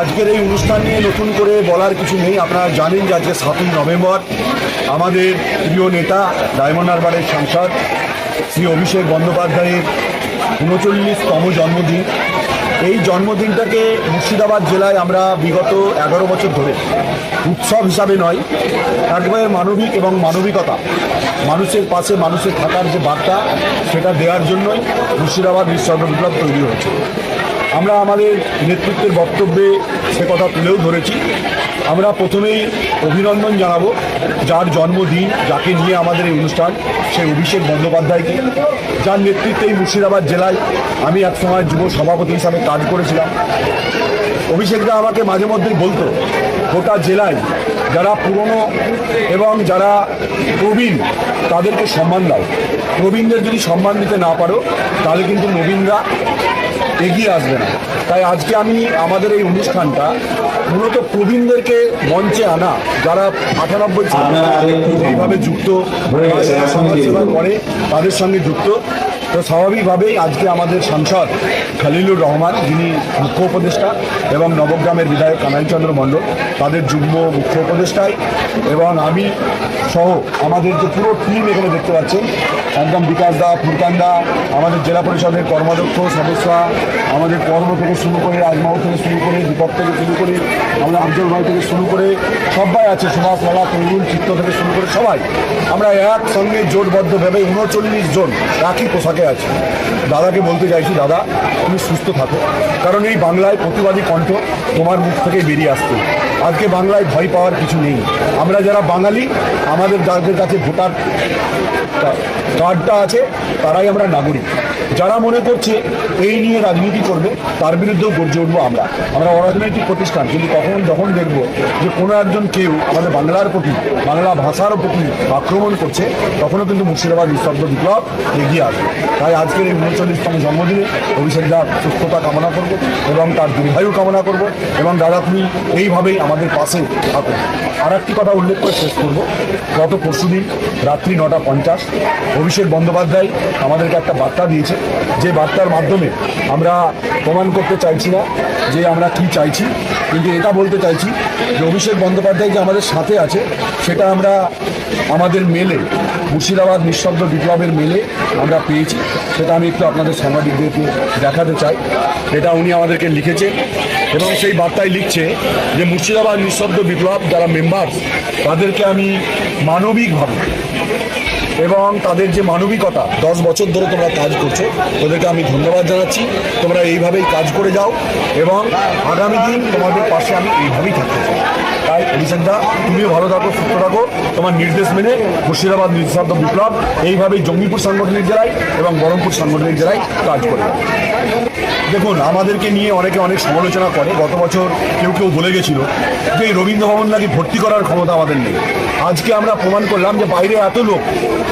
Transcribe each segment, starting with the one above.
আজকের এই অনুষ্ঠান নিয়ে নতুন করে বলার কিছু নেই। আপনারা জানেন যে আজকে সাতই নভেম্বর। আমাদের প্রিয় নেতা, ডায়মন্ড হারবারের সাংসদ, শ্রী অভিষেক বন্দ্যোপাধ্যায়ের উনচল্লিশতম জন্মদিন। এই জন্মদিনটাকে মুর্শিদাবাদ জেলায় আমরা বিগত এগারো বছর ধরে উৎসব হিসাবে নয়, একবারে মানবিক এবং মানবিকতা, মানুষের পাশে মানুষের থাকার যে বার্তা, সেটা দেওয়ার জন্যই মুর্শিদাবাদ বিপ্লব তৈরি হয়েছে। আমরা আমাদের নেতৃত্বের বক্তব্যে সে কথা তুলেও ধরেছি। আমরা প্রথমেই অভিনন্দন জানাব যার জন্মদিন, যাকে নিয়ে আমাদের এই অনুষ্ঠান, সেই অভিষেক বন্দ্যোপাধ্যায়কে। যার নেতৃত্বে এই মুর্শিদাবাদ জেলায় আমি একসময় যুব সভাপতি হিসাবে কাজ করেছিলাম। অভিষেকদা আমাকে মাঝে মধ্যেই বলতো, গোটা জেলায় যারা পুরনো এবং যারা প্রবীণ, তাদেরকে সম্মান দাও। প্রবীণদের যদি সম্মান দিতে না পারো, তাহলে কিন্তু নবীনরা এগিয়ে আসবে না। তাই আজকে আমি আমাদের এই অনুষ্ঠানটা মূলত প্রবীণদেরকে মঞ্চে আনা যারা আটানব্বই এইভাবে যুক্ত করে তাদের সঙ্গে যুক্ত। তো স্বাভাবিকভাবেই আজকে আমাদের সাংসদ খালিলুর রহমান, যিনি মুখ্য উপদেষ্টা এবং নবগ্রামের বিধায়ক কানাইচন্দ্র মণ্ডল, তাদের যুগ্ম মুখ্য উপদেষ্টায় এবং আমি সহ আমাদের যে পুরো টিম এখানে দেখতে পাচ্ছেন, একদম বিকাশ দা, ফুরকান দা, আমাদের জেলা পরিষদের কর্মাধ্যক্ষ, সদস্যা, আমাদের কর্ম থেকে শুরু করে রাজমাহ থেকে শুরু করে দীপক থেকে শুরু করে আমাদের আফজল ভাই থেকে শুরু করে সবাই আছে, সুভাষ লালা, তরুণ চিত্ত থেকে শুরু করে সবাই। আমরা একসঙ্গে জোটবদ্ধভাবে উনচল্লিশ জন একই পোশাকে। আছি। দাদাকে বলতে চাইছি, দাদা, তুমি সুস্থ থাকো। কারণ এই বাংলায় প্রতিবাদী কণ্ঠ তোমার মুখ থেকে বেরিয়ে আসছে। আজকে বাংলায় ভয় পাওয়ার কিছু নেই। আমরা যারা বাঙালি, আমাদের যাদের কাছে ভোটার কার্ডটা আছে, তারাই আমরা নাগরিক। যারা মনে করছে এই নিয়ে রাজনীতি করবে, তার বিরুদ্ধেও গর্জে উঠবো আমরা। আমরা অরাজনৈতিক প্রতিষ্ঠান, কিন্তু কখন যখন দেখব যে কোনো একজন কেউ আমাদের বাংলার প্রতি, বাংলা ভাষার প্রতি আক্রমণ করছে, তখনও কিন্তু মুর্শিদাবাদ নিঃশব্দ বিপ্লব এগিয়ে আসবে। তাই আজকের এই উনচল্লিশতম জন্মদিনে অভিষেক দার সুস্থতা কামনা করব এবং তার দীর্ঘায়ু কামনা করব এবং দাদা, তুমি এইভাবেই আমাদের পাশে থাকো। আর একটি কথা উল্লেখ করে শেষ করব। গত পরশুদিন রাত্রি নটা পঞ্চাশ অভিষেক বন্দ্যোপাধ্যায় আমাদেরকে একটা বার্তা দিয়েছে। যে বার্তার মাধ্যমে আমরা প্রমাণ করতে চাইছি না যে আমরা কি চাইছি, কিন্তু এটা বলতে চাইছি যে অভিষেক বন্দ্যোপাধ্যায় যে আমাদের সাথে আছে, সেটা আমরা আমাদের মেলে, মুর্শিদাবাদ নিঃশব্দ বিপ্লবের মেলে আমরা পেয়েছি। সেটা আমি একটু আপনাদের সাংবাদিকদেরকে দেখাতে চাই। এটা উনি আমাদেরকে লিখেছে এবং সেই বার্তায় লিখছে যে মুর্শিদাবাদ নিঃশব্দ বিপ্লব যারা মেম্বার তাদেরকে আমি মানবিকভাবে এবং তাদের যে মানবিকতা, দশ বছর ধরে তোমরা কাজ করছ, ওদেরকে আমি ধন্যবাদ জানাচ্ছি। তোমরা এইভাবেই কাজ করে যাও এবং আগামী দিন তোমাদের পাশে আমি এইভাবেই থাকতে চাই। তাই, অভিষেক দা, তুমিও ভালো থাকো, সুস্থ থাকো। তোমার নির্দেশ মেনে মুর্শিদাবাদ নিঃশব্দ বিপ্লব এইভাবেই জঙ্গিপুর সাংগঠনিক জেলায় এবং বহরমপুর সাংগঠনিক জেলায় কাজ করে দেখুন, আমাদেরকে নিয়ে অনেকে অনেক সমালোচনা করে। গত বছর কেউ কেউ বলে গেছিল যে, এই রবীন্দ্র ভবন নাকি ভর্তি করার ক্ষমতা আমাদের নেই। আজকে আমরা প্রমাণ করলাম যে বাইরে এত লোক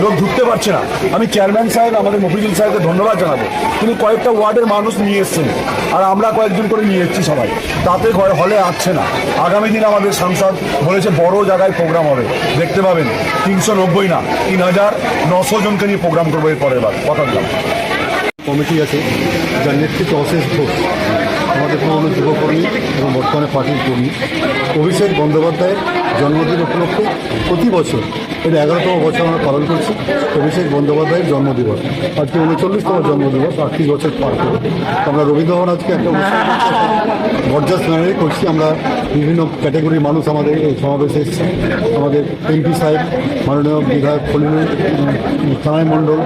লোক ঢুকতে পারছে না। আমি চেয়ারম্যান সাহেব, আমাদের মফিজুল সাহেবকে ধন্যবাদ জানাব। তিনি কয়েকটা ওয়ার্ডের মানুষ নিয়ে এসছেন। আর আমরা কয়েকজন করে নিয়ে এসেছি সবাই। তাতে ঘরে হলে আসছে না। আগামী দিন আমাদের সাংসদ বলেছে, বড় জায়গায় প্রোগ্রাম হবে। দেখতে পাবেন, তিনশো নব্বই না, তিন হাজার নশো জনকে নিয়ে প্রোগ্রাম করব এর পরের বার। কথা দিলাম। কমিটি আছে, যার নেতৃত্বে অশেষ ঘোষ আমাদের পুরনো যুবকর্মী এবং বর্তমানে পার্টির কর্মী। অভিষেক বন্দ্যোপাধ্যায়ের জন্মদিন উপলক্ষে প্রতি বছর এটা এগারোতম বছর আমরা পালন করছি। অভিষেক বন্দ্যোপাধ্যায়ের জন্মদিবস। আজকে উনচল্লিশতম জন্মদিবস, আটত্রিশ বছর পার করে। আমরা রবীন্দ্রভবন আজকে একটা অনুষ্ঠান বরজাস করছি। আমরা বিভিন্ন ক্যাটাগরির মানুষ আমাদের এই সমাবেশে এসেছে। আমাদের এমপি সাহেব, মাননীয় বিধায়ক খলিলুর থানায় মণ্ডল,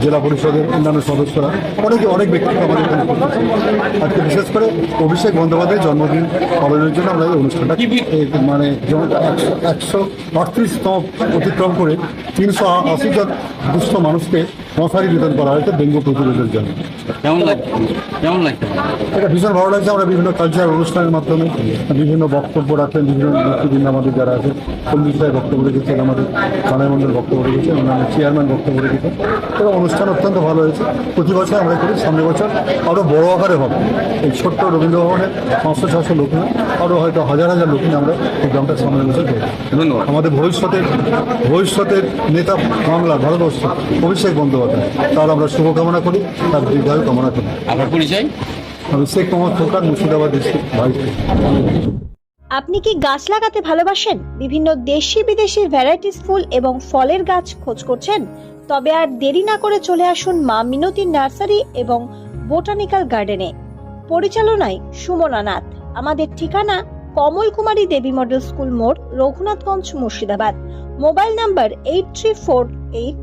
জেলা পরিষদের অন্যান্য সদস্যরা, অনেকে অনেক ব্যক্তিকে আমাদের এখানে আজকে বিশেষ করে অভিষেক বন্দ্যোপাধ্যায়ের জন্মদিন পালনের জন্য আমরা এই অনুষ্ঠানটা মানে একশো- একশো অতিক্রম করে তিনশো আশি জন দুস্থ মানুষকে মশারি বিতরণ করা হয়েছে ডেঙ্গু প্রতিরোধের জন্য। কেমন লাগছে? কেমন লাগছে? এটা ভীষণ ভালো লাগছে আমরা বিভিন্ন কালচার অনুষ্ঠানের মাধ্যমে বিভিন্ন বক্তব্য রাখেন বিভিন্ন নেতৃবৃন্দ আমাদের যারা আছে পল্লিক সাহেব বক্তব্য রেখেছেন আমাদের মণ্ডল বক্তব্য রেখেছেন অন্যান্য চেয়ারম্যান বক্তব্য রেখেছেন। এবং অনুষ্ঠান অত্যন্ত ভালো হয়েছে। প্রতি বছর আমরা করি সামনে বছর আরও বড় আকারে হবে। এই ছোট্ট রবীন্দ্র ভবনে পাঁচশো ছশো লোক না আরও হয়তো হাজার হাজার লোক নিয়ে আমরা প্রোগ্রামটা সামনে বছর করি আমাদের ভবিষ্যতের ভবিষ্যতের নেতা বাংলা ভারতবর্ষ অভিষেক বন্দ্যোপাধ্যায়। তার আমরা শুভকামনা করি তার দীর্ঘায়ু কামনা করি। আপনার পরিচয়? আমি শেখ মোহাম্মদ ফোরকান মুর্শিদাবাদ ডিস্ট্রিক্ট ভাইস আপনি কি গাছ লাগাতে ভালোবাসেন? বিভিন্ন দেশি বিদেশি ভ্যারাইটিস ফুল এবং ফলের গাছ খোঁজ করছেন? তবে আর দেরি না করে চলে আসুন মা মিনতি নার্সারি এবং বোটানিক্যাল গার্ডেনে। পরিচালনায় সুমনা নাথ। আমাদের ঠিকানা কমল কুমারী দেবী মডেল স্কুল মোড় Raghunathganj Murshidabad. Mobile number eight three four eight